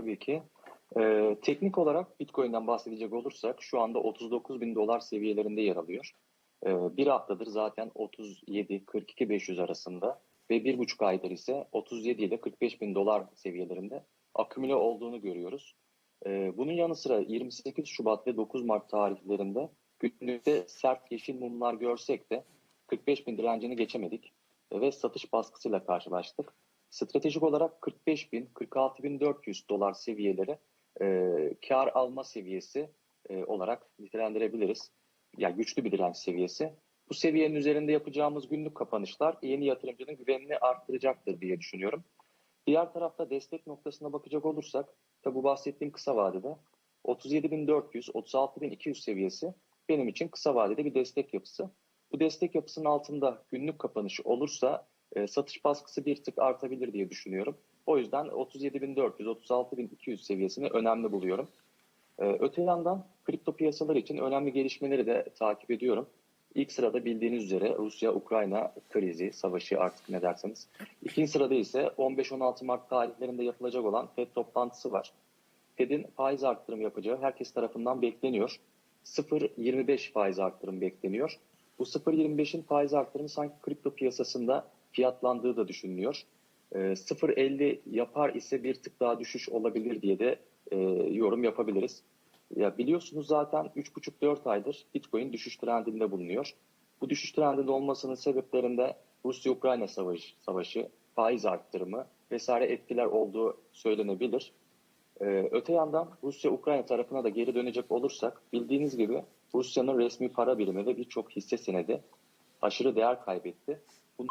Tabii ki. Ee, teknik olarak Bitcoin'den bahsedecek olursak şu anda 39 bin dolar seviyelerinde yer alıyor. Ee, bir haftadır zaten 37, 42, 500 arasında ve bir buçuk aydır ise 37 ile 45 bin dolar seviyelerinde akümüle olduğunu görüyoruz. Ee, bunun yanı sıra 28 Şubat ve 9 Mart tarihlerinde günlükte sert yeşil mumlar görsek de 45 bin direncini geçemedik ve satış baskısıyla karşılaştık. Stratejik olarak 45 bin, 46 bin 400 dolar seviyeleri e, kar alma seviyesi e, olarak nitelendirebiliriz. Yani güçlü bir direnç seviyesi. Bu seviyenin üzerinde yapacağımız günlük kapanışlar yeni yatırımcının güvenini arttıracaktır diye düşünüyorum. Diğer tarafta destek noktasına bakacak olursak, tabi bu bahsettiğim kısa vadede 37.400, 36.200 seviyesi benim için kısa vadede bir destek yapısı. Bu destek yapısının altında günlük kapanış olursa e, satış baskısı bir tık artabilir diye düşünüyorum. O yüzden 37.400, 36.200 seviyesini önemli buluyorum. E, öte yandan kripto piyasaları için önemli gelişmeleri de takip ediyorum. İlk sırada bildiğiniz üzere Rusya-Ukrayna krizi, savaşı artık ne derseniz. İkinci sırada ise 15-16 Mart tarihlerinde yapılacak olan FED toplantısı var. FED'in faiz arttırım yapacağı herkes tarafından bekleniyor. 0.25 faiz arttırım bekleniyor. Bu 0.25'in faiz arttırımı sanki kripto piyasasında fiyatlandığı da düşünülüyor. E, 0.50 yapar ise bir tık daha düşüş olabilir diye de e, yorum yapabiliriz. Ya biliyorsunuz zaten 3,5-4 aydır Bitcoin düşüş trendinde bulunuyor. Bu düşüş trendinde olmasının sebeplerinde Rusya-Ukrayna savaşı, savaşı, faiz arttırımı vesaire etkiler olduğu söylenebilir. Ee, öte yandan Rusya-Ukrayna tarafına da geri dönecek olursak bildiğiniz gibi Rusya'nın resmi para birimi ve birçok hisse senedi aşırı değer kaybetti. Bunun